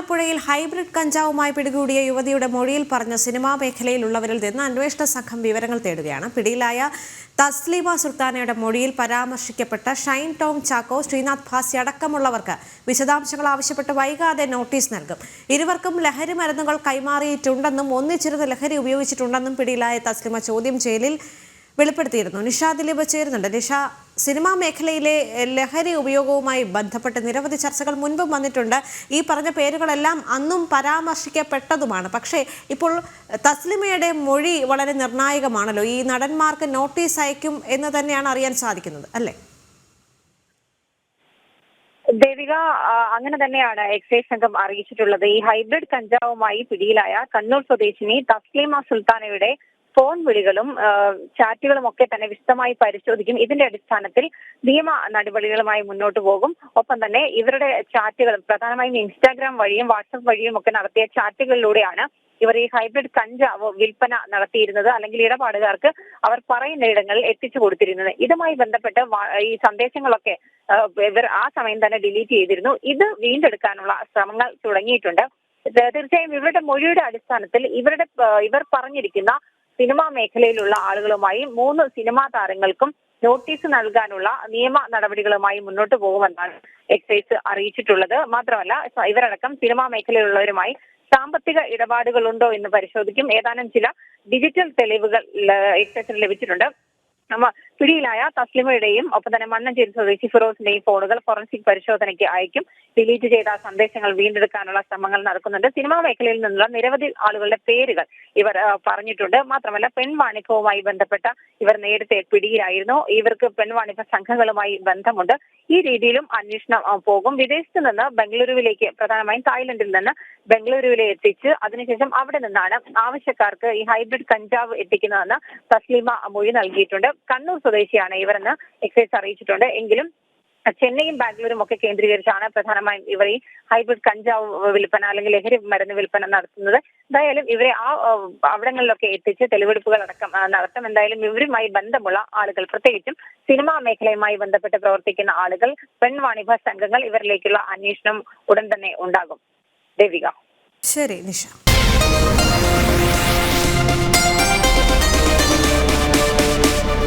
ആലപ്പുഴയിൽ ഹൈബ്രിഡ് കഞ്ചാവുമായി പിടികൂടിയ യുവതിയുടെ മൊഴിയിൽ പറഞ്ഞ സിനിമാ മേഖലയിലുള്ളവരിൽ നിന്ന് അന്വേഷണ സംഘം വിവരങ്ങൾ തേടുകയാണ്. പിടിയിലായ തസ്ലീമ സുൽത്താനയുടെ മൊഴിയിൽ പരാമർശിക്കപ്പെട്ട ഷൈൻ ടോം ചാക്കോ ശ്രീനാഥ് ഭാസി അടക്കമുള്ളവർക്ക് വിശദാംശങ്ങൾ ആവശ്യപ്പെട്ട് വൈകാതെ നോട്ടീസ് നൽകും. ഇരുവർക്കും ലഹരി മരുന്നുകൾ കൈമാറിയിട്ടുണ്ടെന്നും ഒന്നിച്ചിരുന്ന് ലഹരി ഉപയോഗിച്ചിട്ടുണ്ടെന്നും പിടിയിലായ തസ്ലിമ ചോദ്യം ചെയ്യലിൽ വെളിപ്പെടുത്തിയിരുന്നു. നിഷ ദിലീപ് ചേരുന്നുണ്ട്. നിഷ സിനിമാ മേഖലയിലെ ലഹരി ഉപയോഗവുമായി ബന്ധപ്പെട്ട് നിരവധി ചർച്ചകൾ മുൻപും വന്നിട്ടുണ്ട്. ഈ പറഞ്ഞ പേരുകളെല്ലാം അന്നും പരാമർശിക്കപ്പെട്ടതുമാണ്. പക്ഷേ ഇപ്പോൾ തസ്ലിമയുടെ മൊഴി വളരെ നിർണായകമാണല്ലോ. ഈ നടന്മാർക്ക് നോട്ടീസ് അയക്കും എന്ന് തന്നെയാണ് അറിയാൻ സാധിക്കുന്നത് അല്ലേ? ദേവിക അങ്ങനെ തന്നെയാണ് എക്സൈസ് സംഘം അറിയിച്ചിട്ടുള്ളത്. ഈ ഹൈബ്രിഡ് കഞ്ചാവുമായി പിടിയിലായ കണ്ണൂർ സ്വദേശിനി തസ്ലീമ സുൽത്താനയുടെ ഫോൺ വിളികളും ചാറ്റുകളും ഒക്കെ തന്നെ വിശദമായി പരിശോധിക്കും. ഇതിന്റെ അടിസ്ഥാനത്തിൽ നിയമ നടപടികളുമായി മുന്നോട്ട് പോകും. ഒപ്പം തന്നെ ഇവരുടെ ചാറ്റുകളും പ്രധാനമായും ഇൻസ്റ്റാഗ്രാം വഴിയും വാട്സപ്പ് വഴിയും ഒക്കെ നടത്തിയ ചാറ്റുകളിലൂടെയാണ് ഇവർ ഈ ഹൈബ്രിഡ് കഞ്ചാവ് വിൽപ്പന നടത്തിയിരുന്നത് അല്ലെങ്കിൽ ഇടപാടുകാർക്ക് അവർ പറയുന്ന ഇടങ്ങളിൽ എത്തിച്ചു കൊടുത്തിരുന്നത്. ഇതുമായി ബന്ധപ്പെട്ട് ഈ സന്ദേശങ്ങളൊക്കെ ഇവർ ആ സമയം തന്നെ ഡിലീറ്റ് ചെയ്തിരുന്നു. ഇത് വീണ്ടെടുക്കാനുള്ള ശ്രമങ്ങൾ തുടങ്ങിയിട്ടുണ്ട്. തീർച്ചയായും ഇവരുടെ മൊഴിയുടെ അടിസ്ഥാനത്തിൽ ഇവരുടെ ഇവർ പറഞ്ഞിരിക്കുന്ന സിനിമാ മേഖലയിലുള്ള ആളുകളുമായി മൂന്ന് സിനിമാ താരങ്ങൾക്കും നോട്ടീസ് നൽകാനുള്ള നിയമ നടപടികളുമായി മുന്നോട്ട് പോകുമെന്നാണ് എക്സൈസ് അറിയിച്ചിട്ടുള്ളത്. മാത്രമല്ല ഇവരടക്കം സിനിമാ മേഖലയിലുള്ളവരുമായി സാമ്പത്തിക ഇടപാടുകളുണ്ടോ എന്ന് പരിശോധിക്കും. ഏതാനും ചില ഡിജിറ്റൽ തെളിവുകൾ എക്സൈസിന് ലഭിച്ചിട്ടുണ്ട്. പിടിയിലായ തസ്ലിമയുടെയും ഒപ്പം തന്നെ മണ്ണഞ്ചേരി സ്വദേശി ഫിറോസിന്റെയും ഫോണുകൾ ഫോറൻസിക് പരിശോധനയ്ക്ക് അയക്കും. ഡിലീറ്റ് ചെയ്ത സന്ദേശങ്ങൾ വീണ്ടെടുക്കാനുള്ള ശ്രമങ്ങൾ നടക്കുന്നുണ്ട്. സിനിമാ മേഖലയിൽ നിന്നുള്ള നിരവധി ആളുകളുടെ പേരുകൾ ഇവർ പറഞ്ഞിട്ടുണ്ട്. മാത്രമല്ല പെൺവാണിഭവുമായി ബന്ധപ്പെട്ട ഇവർ നേരത്തെ പിടിയിലായിരുന്നു. ഇവർക്ക് പെൺവാണിഭ സംഘങ്ങളുമായി ബന്ധമുണ്ട്. ഈ രീതിയിലും അന്വേഷണം പോകും. വിദേശത്ത് നിന്ന് ബംഗളൂരുവിലേക്ക് പ്രധാനമായും തായ്ലൻഡിൽ നിന്ന് ബംഗളൂരുവിലെ എത്തിച്ച് അതിനുശേഷം അവിടെ നിന്നാണ് ആവശ്യക്കാർക്ക് ഈ ഹൈബ്രിഡ് കഞ്ചാവ് എത്തിക്കുന്നതെന്ന് തസ്ലീമ മൊഴി നൽകിയിട്ടുണ്ട്. കണ്ണൂർ സ്വദേശിയാണ് ഇവരെന്ന് എക്സൈസ് അറിയിച്ചിട്ടുണ്ട്. എങ്കിലും ചെന്നൈയും ബാംഗ്ലൂരും ഒക്കെ കേന്ദ്രീകരിച്ചാണ് പ്രധാനമായും ഇവർ ഈ ഹൈബ്രിഡ് കഞ്ചാവ് വിൽപ്പന അല്ലെങ്കിൽ ലഹരി മരുന്ന് വിൽപ്പന നടത്തുന്നത്. എന്തായാലും ഇവരെ ആ അവിടങ്ങളിലൊക്കെ എത്തിച്ച് തെളിവെടുപ്പുകൾ അടക്കം നടത്തും എന്തായാലും ഇവരുമായി ബന്ധമുള്ള ആളുകൾ. പ്രത്യേകിച്ചും സിനിമാ മേഖലയുമായി ബന്ധപ്പെട്ട് പ്രവർത്തിക്കുന്ന ആളുകൾ പെൺവാണിഭ സംഘങ്ങൾ ഇവരിലേക്കുള്ള അന്വേഷണം ഉടൻ തന്നെ ഉണ്ടാകും. ദേവിക. ശരി നിഷ.